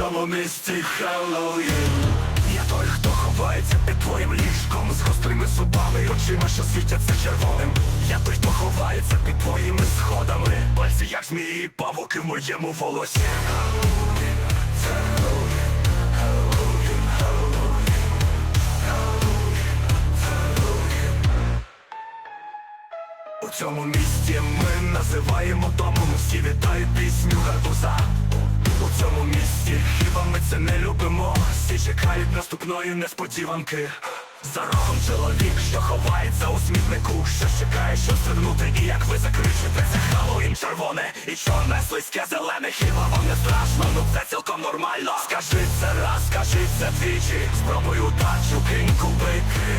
цьому місті Хеллоуін. Я той, хто ховається під твоїм ліжком з гострими зубами і очима, що світяться червоним. Я той, хто ховається під твоїми сходами. Пальці, як змії, павуки в моєму волосі. У цьому місті ми називаємо домом Всі вітають пісню гарбуза У цьому місті не Всі чекають наступної несподіванки. За рогом чоловік, що ховається у смітнику Що чекає, що стрибнути І як ви закричите, це Хеллоуін червоне І чорне, слизьке, зелене Хіба вам не страшно? Ну це цілком нормально. Скажи це раз, скажи це двічі. Спробуй удачу, кинь кубики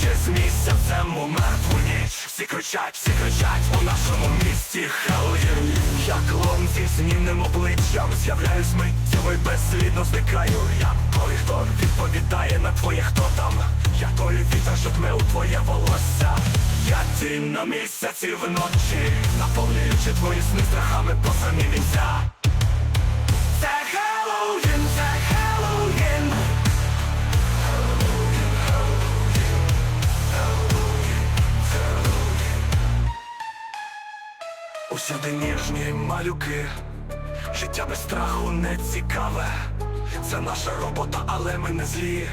Ще з місяцем у мертву ніч Всі кричать, всі кричать у нашому місті Хеллоуін. Я клон зі змінним обличчям. З'являюсь миттєво й безслідно зникаю. Я той, хто відповідає на твоє хто там Я той вітер, що дме у твоє волосся. Я тінь на місяці вночі Наповнюючи твої сни страхами по самі вінця. Це Усюди ніжні малюки, життя без страху не цікаве. Це наша робота, але ми не злі.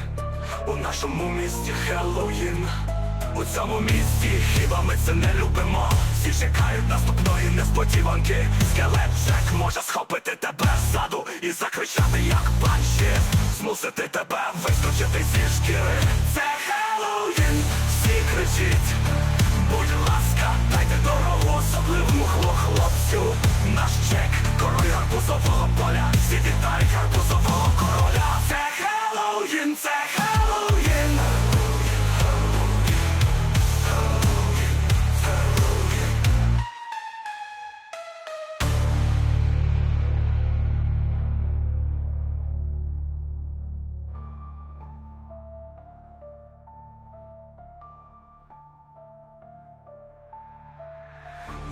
У нашому місті Хеллоуін. У цьому місті хіба ми це не любимо? Всі чекають наступної несподіванки. Скелет Джек може схопити тебе ззаду і закричати, як банші. Змусити тебе вискочити зі шкіри. Це Хеллоуін, всі кричіть.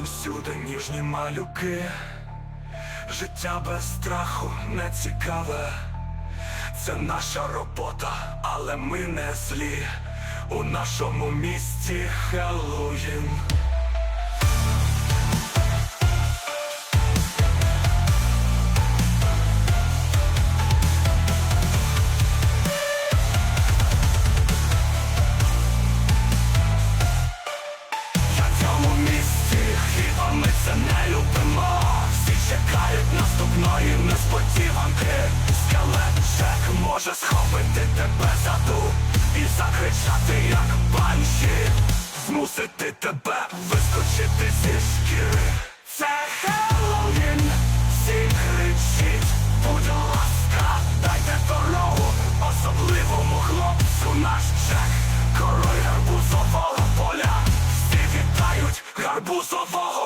Усюди ніжні малюки, життя без страху не цікаве. Це наша робота, але ми не злі. У нашому місті Хеллоуін. ми це не любимо. Всі чекають наступної несподіванки. Скелетчик може схопити тебе за дух І закричати, як банші. Змусити тебе вискочити зі шкіри. Це Хеллоуін, всі кричить, будь ласка, дайте дорогу особливому хлопцю. Наш чек Король гарбузового поля. Всі вітають гарбузового